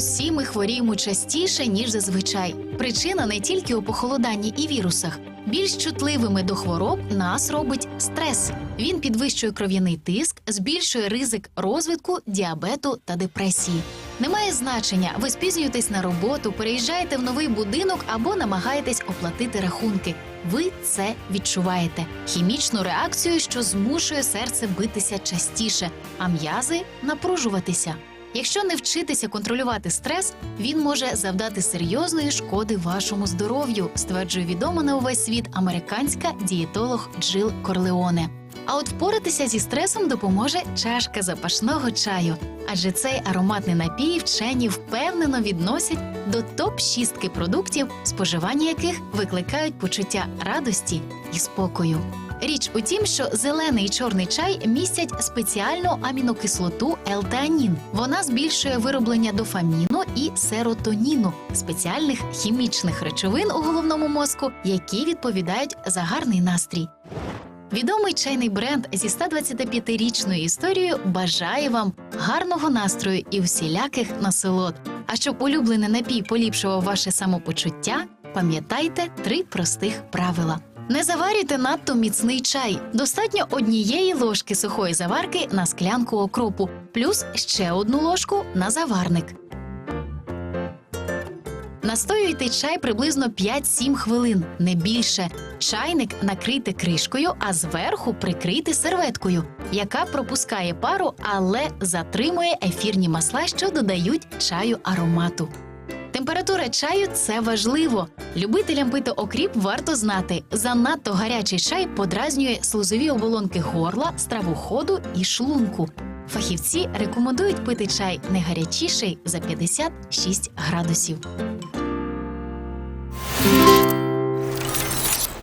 усі ми хворіємо частіше ніж зазвичай. Причина не тільки у похолоданні і вірусах. Більш чутливими до хвороб нас робить стрес. Він підвищує кров'яний тиск, збільшує ризик розвитку діабету та депресії. Немає значення, ви спізнюєтесь на роботу, переїжджаєте в новий будинок або намагаєтесь оплатити рахунки. Ви це відчуваєте хімічну реакцію, що змушує серце битися частіше, а м'язи напружуватися. Якщо не вчитися контролювати стрес, він може завдати серйозної шкоди вашому здоров'ю, стверджує відома на увесь світ американська дієтолог Джил Корлеоне. А от впоратися зі стресом допоможе чашка запашного чаю, адже цей ароматний напій вчені впевнено відносять до топ шістки продуктів, споживання яких викликають почуття радості і спокою. Річ у тім, що зелений і чорний чай містять спеціальну амінокислоту елтеанін. Вона збільшує вироблення дофаміну і серотоніну спеціальних хімічних речовин у головному мозку, які відповідають за гарний настрій. Відомий чайний бренд зі 125-річною історією бажає вам гарного настрою і всіляких насолод. А щоб улюблений напій поліпшував ваше самопочуття, пам'ятайте три простих правила. Не заварюйте надто міцний чай. Достатньо однієї ложки сухої заварки на склянку окропу, плюс ще одну ложку на заварник. Настоюйте чай приблизно 5-7 хвилин, не більше. Чайник накрийте кришкою, а зверху прикрийте серветкою, яка пропускає пару, але затримує ефірні масла, що додають чаю аромату. Температура чаю це важливо. Любителям пити окріп варто знати. Занадто гарячий чай подразнює слузові оболонки горла, стравоходу і шлунку. Фахівці рекомендують пити чай не гарячіший за 56 градусів.